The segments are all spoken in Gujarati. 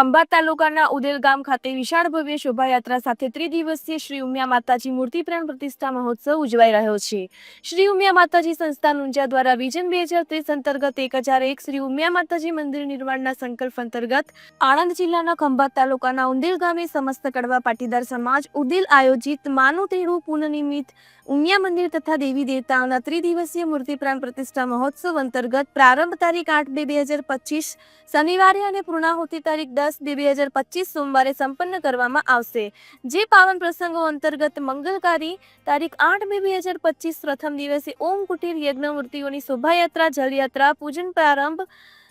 Khambhat તાલુકાના ઉદેલ ગામ ખાતે વિશાળ ભવ્ય શોભાયાત્રા સાથે ત્રિદિવસીય શ્રી ઉમિયા માતાજી મૂર્તિ પ્રાણ પ્રતિષ્ઠા મહોત્સવ ઉજવાઈ રહ્યો છે. શ્રી ઉમિયા માતાજી સંસ્થાન ઊંઝા દ્વારા વિઝન બે હજાર ત્રીસ અંતર્ગત એક હજાર એક શ્રી ઉમિયા માતાજી મંદિર નિર્માણના સંકલ્પ અંતર્ગત આણંદ જિલ્લાના ખંભાત તાલુકાના ઉંદેલ ગામે સમસ્ત કડવા પાટીદાર સમાજ ઉદેલ આયોજિત માનું તેરુ પુનઃનિમિત ઉમિયા મંદિર તથા દેવી દેવતાઓના ત્રિદિવસીય મૂર્તિ પ્રાણ પ્રતિષ્ઠા મહોત્સવ અંતર્ગત પ્રારંભ તારીખ આઠ બે બે હજાર પચીસ, શનિવારે અને પૂર્ણાહુતિ તારીખ દસ બે બે હજાર પચીસ સોમવારે સંપન્ન કરવામાં આવશે. જે પાવન પ્રસંગો અંતર્ગત મંગલકારી તારીખ આઠ બે બે હજાર પચીસ પ્રથમ દિવસે ઓમ કુટીર યજ્ઞ મૂર્તિઓની શોભાયાત્રા જલયાત્રા પૂજન પ્રારંભ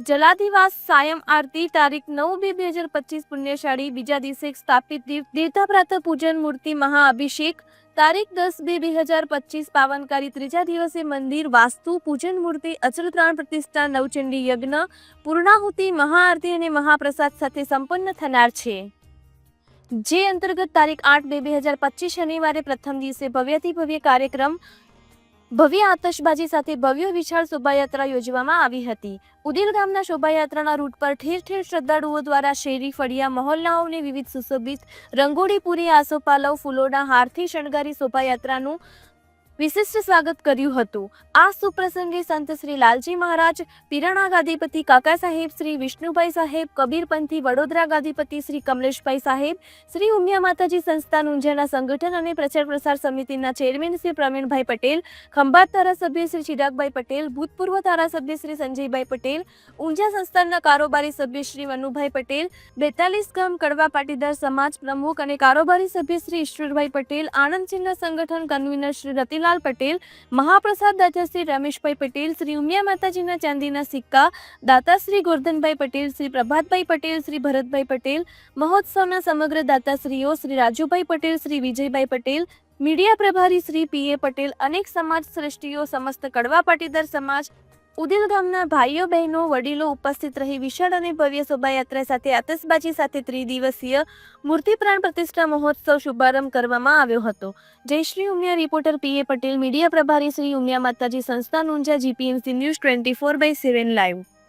જલાધિવાસ સાયમ આરતી તારીખ નવ બે બે હજાર પચીસ પુણ્યશાળી, બીજા દિવસે સ્થાપિત દેવ- દેવતા પ્રાતઃ પૂજન મૂર્તિ મહાઅભિષેક. તારીખ દસ બે બે હજાર પચીસ, પાવનકારી ત્રીજા દિવસે મંદિર, વાસ્તુ, પૂજન મૂર્તિ અચલત્રાણ પ્રતિષ્ઠા, નવચંડી યજ્ઞ, પૂર્ણાહુતિ, મહાઆરતી અને મહાપ્રસાદ સાથે સંપન્ન થનાર છે. જે અંતર્ગત તારીખ આઠ બે બે હજાર પચીસ શનિવારે પ્રથમ દિવસે ભવ્યથી ભવ્ય કાર્યક્રમ ભવ્ય આતશબાજી સાથે ભવ્ય વિશાળ શોભાયાત્રા યોજવામાં આવી હતી. ઉદિલ ગામના શોભાયાત્રાના રૂટ પર ઠેર ઠેર શ્રદ્ધાળુઓ દ્વારા શેરી, ફળિયા, મહોલ્લાઓને વિવિધ સુશોભિત રંગોળી પૂરી આસોપાલવ ફૂલોના હારથી શણગારી શોભાયાત્રાનું વિશિષ્ટ સ્વાગત કર્યું હતું. આ સુપ્રસંગે સંત શ્રી લાલજી મહારાજ, પીરાણા ગાદીપતિ કાકા સાહેબ, શ્રી વિષ્ણુભાઈ સાહેબ કબીરપંથી વડોદરા ગાદીપતિ શ્રી કમલેશભાઈ સાહેબ, શ્રી ઉમિયા માતાજી સંસ્થાન ઊંઝાના સંગઠન અને પ્રચાર પ્રસાર સમિતિના ચેરમેન શ્રી પ્રવીણભાઈ પટેલ, ખંભાત ધારાસભ્ય શ્રી ચિરાગભાઈ પટેલ, ભૂતપૂર્વ ધારાસભ્ય શ્રી સંજયભાઈ પટેલ ઊંઝા સંસ્થાનના કારોબારી સભ્ય શ્રી વનુભાઈ પટેલ, બેતાલીસ ગામ કડવા પાટીદાર સમાજ પ્રમુખ અને કારોબારી સભ્ય શ્રી ઈશ્વરભાઈ પટેલ, આણંદ જિલ્લા સંગઠન કન્વીનર શ્રી રતિલાલ પટેલ, મહાપ્રસાદ દાતાશ્રી રમેશભાઈ પટેલ, શ્રી ઉમિયા માતાજીના ચાંદીના સિક્કા, દાતાશ્રી ગોરધનભાઈ પટેલ, શ્રી પ્રભાતભાઈ પટેલ, શ્રી ભરતભાઈ પટેલ, મહોત્સવના સમગ્ર દાતાશ્રીઓ, શ્રી રાજુભાઈ પટેલ, શ્રી વિજયભાઈ પટેલ, મીડિયા પ્રભારી શ્રી પી એ પટેલ, અનેક સમાજ શ્રેષ્ઠીઓ, સમસ્ત કડવા પાટીદાર સમાજ ઉદિલ ગામના ભાઈઓ, બહેનો, વડીલો ઉપસ્થિત રહી વિશાળ અને ભવ્ય શોભાયાત્રા સાથે આતશબાજી સાથે ત્રિદિવસીય મૂર્તિ પ્રાણ પ્રતિષ્ઠા મહોત્સવ શુભારંભ કરવામાં આવ્યો હતો. જયશ્રી Umiya, reporter P A Patel, media પ્રભારી Shri Umiya Mataji, Sansthan Unjha, GPMC news twenty four by seven live.